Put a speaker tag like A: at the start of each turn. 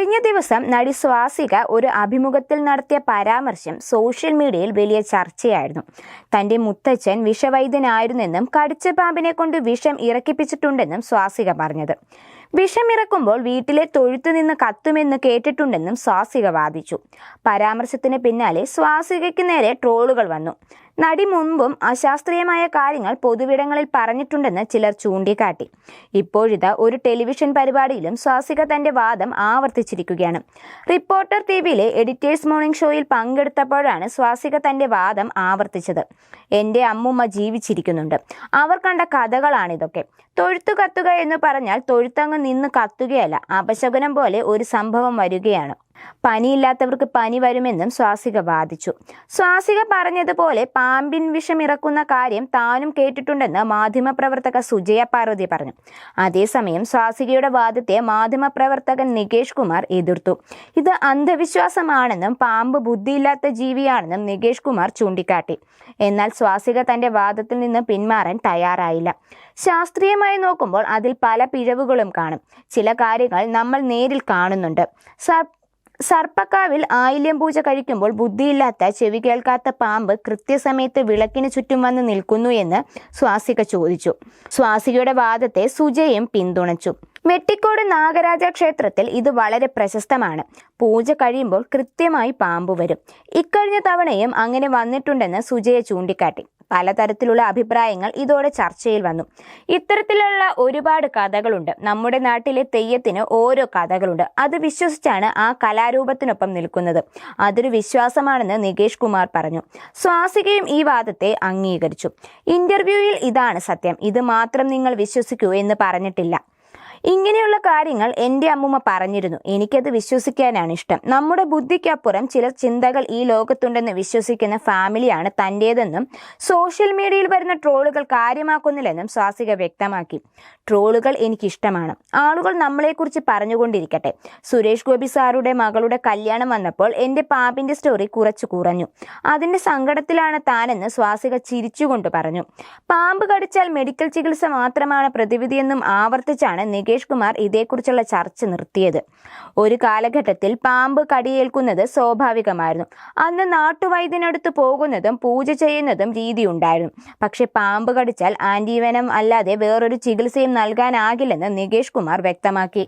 A: കഴിഞ്ഞ ദിവസം നടി സ്വാസിക ഒരു അഭിമുഖത്തിൽ നടത്തിയ പരാമർശം സോഷ്യൽ മീഡിയയിൽ വലിയ ചർച്ചയായിരുന്നു. തന്റെ മുത്തച്ഛൻ വിഷവൈദ്യനായിരുന്നെന്നും കടിച്ച പാമ്പിനെ കൊണ്ട് വിഷം ഇറക്കിപ്പിച്ചിട്ടുണ്ടെന്നും സ്വാസിക പറഞ്ഞത്. വിഷം ഇറക്കുമ്പോൾ വീട്ടിലെ തൊഴുത്തു നിന്ന് കത്തുമെന്ന് കേട്ടിട്ടുണ്ടെന്നും സ്വാസിക വാദിച്ചു. പരാമർശത്തിന് പിന്നാലെ സ്വാസികയ്ക്ക് നേരെ ട്രോളുകൾ വന്നു. നടി മുമ്പും അശാസ്ത്രീയമായ കാര്യങ്ങൾ പൊതുവിടങ്ങളിൽ പറഞ്ഞിട്ടുണ്ടെന്ന് ചിലർ ചൂണ്ടിക്കാട്ടി. ഇപ്പോഴിതാ ഒരു ടെലിവിഷൻ പരിപാടിയിലും സ്വാസിക തന്റെ വാദം ആവർത്തിച്ചിരിക്കുകയാണ്. റിപ്പോർട്ടർ ടി വിയിലെ എഡിറ്റേഴ്സ് മോർണിംഗ് ഷോയിൽ പങ്കെടുത്തപ്പോഴാണ് സ്വാസിക തന്റെ വാദം ആവർത്തിച്ചത്. എന്റെ അമ്മുമ്മ ജീവിച്ചിരിക്കുന്നുണ്ട്. അവർ കണ്ട കഥകളാണിതൊക്കെ. തൊഴുത്തു കത്തുക എന്ന് പറഞ്ഞാൽ തൊഴുത്തങ്ങ് നിന്ന് കത്തുകയല്ല. അപശകുനം പോലെ ഒരു സംഭവം വരികയാണ്. പനിയില്ലാത്തവർക്ക് പനി വരുമെന്നും സ്വാസിക വാദിച്ചു. സ്വാസിക പറഞ്ഞതുപോലെ പാമ്പിൻ വിഷം ഇറക്കുന്ന കാര്യം താനും കേട്ടിട്ടുണ്ടെന്ന് മാധ്യമപ്രവർത്തക സുജയ പാർവതി പറഞ്ഞു. അതേസമയം സ്വാസികയുടെ വാദത്തെ മാധ്യമപ്രവർത്തകൻ നികേഷ് കുമാർ എതിർത്തു. ഇത് അന്ധവിശ്വാസമാണെന്നും പാമ്പ് ബുദ്ധിയില്ലാത്ത ജീവിയാണെന്നും നികേഷ് കുമാർ ചൂണ്ടിക്കാട്ടി. എന്നാൽ സ്വാസിക തന്റെ വാദത്തിൽ നിന്ന് പിന്മാറാൻ തയ്യാറായില്ല. ശാസ്ത്രീയമായി നോക്കുമ്പോൾ അതിൽ പല പിഴവുകളും കാണും. ചില കാര്യങ്ങൾ നമ്മൾ നേരിൽ കാണുന്നുണ്ട്. സർ സർപ്പക്കാവിൽ ആയില്യം പൂജ കഴിക്കുമ്പോൾ ബുദ്ധിയില്ലാത്ത ചെവി കേൾക്കാത്ത പാമ്പ് കൃത്യസമയത്ത് വിളക്കിന് ചുറ്റും വന്ന് നിൽക്കുന്നു എന്ന് സ്വാസിക ചോദിച്ചു. സ്വാസികയുടെ വാദത്തെ സുജയും പിന്തുണച്ചു. മെട്ടിക്കോട് നാഗരാജ ക്ഷേത്രത്തിൽ ഇത് വളരെ പ്രശസ്തമാണ്. പൂജ കഴിയുമ്പോൾ കൃത്യമായി പാമ്പ് വരും. ഇക്കഴിഞ്ഞ തവണയും അങ്ങനെ വന്നിട്ടുണ്ടെന്ന് സുജയെ ചൂണ്ടിക്കാട്ടി. പലതരത്തിലുള്ള അഭിപ്രായങ്ങൾ ഇതോടെ ചർച്ചയിൽ വന്നു. ഇത്തരത്തിലുള്ള ഒരുപാട് കഥകളുണ്ട്. നമ്മുടെ നാട്ടിലെ തെയ്യത്തിന് ഓരോ കഥകളുണ്ട്. അത് വിശ്വസിച്ചാണ് ആ കലാരൂപത്തിനൊപ്പം നിൽക്കുന്നത്. അതൊരു വിശ്വാസമാണെന്ന് നികേഷ് കുമാർ പറഞ്ഞു. സ്വാസികയും ഈ വാദത്തെ അംഗീകരിച്ചു. ഇന്റർവ്യൂവിൽ ഇതാണ് സത്യം. ഇത് മാത്രം നിങ്ങൾ വിശ്വസിക്കൂ എന്ന് പറഞ്ഞിട്ടില്ല. ഇങ്ങനെയുള്ള കാര്യങ്ങൾ എന്റെ അമ്മൂമ്മ പറഞ്ഞിരുന്നു. എനിക്കത് വിശ്വസിക്കാനാണ് ഇഷ്ടം. നമ്മുടെ ബുദ്ധിക്കപ്പുറം ചില ചിന്തകൾ ഈ ലോകത്തുണ്ടെന്ന് വിശ്വസിക്കുന്ന ഫാമിലിയാണ് തന്റേതെന്നും സോഷ്യൽ മീഡിയയിൽ വരുന്ന ട്രോളുകൾ കാര്യമാക്കുന്നില്ലെന്നും സ്വാസിക വ്യക്തമാക്കി. ട്രോളുകൾ എനിക്കിഷ്ടമാണ്. ആളുകൾ നമ്മളെക്കുറിച്ച് പറഞ്ഞുകൊണ്ടിരിക്കട്ടെ. സുരേഷ് ഗോപി സാറുടെ മകളുടെ കല്യാണം വന്നപ്പോൾ എന്റെ പാപ്പിന്റെ സ്റ്റോറി കുറച്ചു കുറഞ്ഞു. അതിന്റെ സങ്കടത്തിലാണ് താനെന്ന് സ്വാസിക ചിരിച്ചുകൊണ്ട് പറഞ്ഞു. പാമ്പ് കടിച്ചാൽ മെഡിക്കൽ ചികിത്സ മാത്രമാണ് പ്രതിവിധിയെന്നും ആവർത്തിച്ചാണ് നികേഷ് കുമാർ ഇതേക്കുറിച്ചുള്ള ചർച്ച നിർത്തിയത്. ഒരു കാലഘട്ടത്തിൽ പാമ്പ് കടിയേൽക്കുന്നത് സ്വാഭാവികമായിരുന്നു. അന്ന് നാട്ടുവൈദ്യനടുത്ത് പോകുന്നതും പൂജ ചെയ്യുന്നതും രീതിയുണ്ടായിരുന്നു. പക്ഷെ പാമ്പ് കടിച്ചാൽ ആന്റിവനം അല്ലാതെ വേറൊരു ചികിത്സയും നൽകാനാകില്ലെന്ന് നികേഷ് കുമാർ വ്യക്തമാക്കി.